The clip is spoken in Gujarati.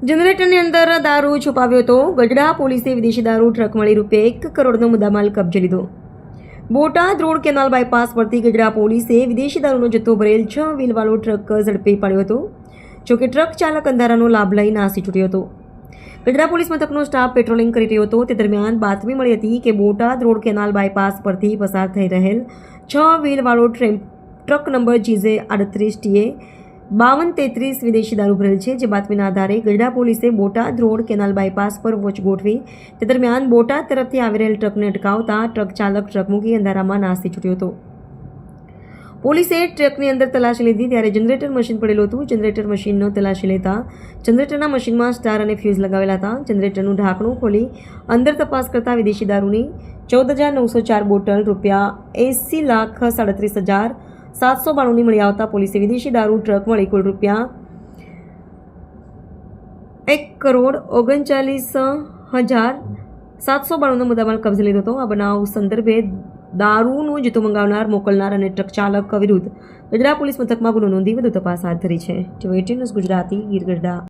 જનરેટરની અંદર દારૂ છુપાવ્યો હતો. ગઢડા પોલીસે વિદેશી દારૂ, ટ્રક મળી રૂપે એક કરોડનો મુદ્દામાલ કબજે લીધો. બોટાદ રોડ કેનાલ બાયપાસ પરથી ગઢડા પોલીસે વિદેશી દારૂનો જથ્થો ભરેલ છ વ્હીલવાળો ટ્રક ઝડપી પાડ્યો હતો, જોકે ટ્રક ચાલક અંધારાનો લાભ લઈ નાસી છૂટ્યો હતો. ગઢડા પોલીસ મથકનો સ્ટાફ પેટ્રોલિંગ કરી રહ્યો હતો. તે દરમિયાન બાતમી મળી હતી કે બોટાદ રોડ કેનાલ બાયપાસ પરથી પસાર થઈ રહેલ છ વ્હીલવાળો ટ્રેમ ટ્રક નંબર જીઝે આડત્રીસ ટીએ બાવન તેત્રીસ વિદેશી દારૂ ભરેલ છે. જે બાતમીના આધારે ગઢડા પોલીસે બોટાદ રોડ કેનાલ બાયપાસ પર વોચ ગોઠવી તે દરમિયાન બોટાદ તરફથી આવી રહેલ ટ્રકને અટકાવતા ટ્રક ચાલક ટ્રક મૂકી અંધારામાં નાસી છૂટ્યો હતો. પોલીસે ટ્રકની અંદર તલાશી લીધી ત્યારે જનરેટર મશીન પડેલું હતું. જનરેટર મશીનનો તલાશી લેતા જનરેટરના મશીનમાં સ્ટાર અને ફ્યુઝ લગાવેલા હતા. જનરેટરનું ઢાંકણું ખોલી અંદર તપાસ કરતા વિદેશી દારૂની ચૌદ હજાર નવસો ચાર બોટલ રૂપિયા એંસી લાખ સાડત્રીસ હજાર સાતસો બાણુંની મળી આવતા પોલીસે વિદેશી દારૂ ટ્રક મળી કુલ રૂપિયા એક કરોડ ઓગણચાલીસ હજાર સાતસો બાણુંનો મુદ્દામાલ કબજે લીધો હતો. આ બનાવ સંદર્ભે દારૂનો જથ્થો મંગાવનાર મોકલનાર અને ટ્રક ચાલક વિરુદ્ધ ગઢડા પોલીસ મથકમાં ગુનો નોંધી વધુ તપાસ હાથ ધરી છે. TV news Gujarati Gir Gadhada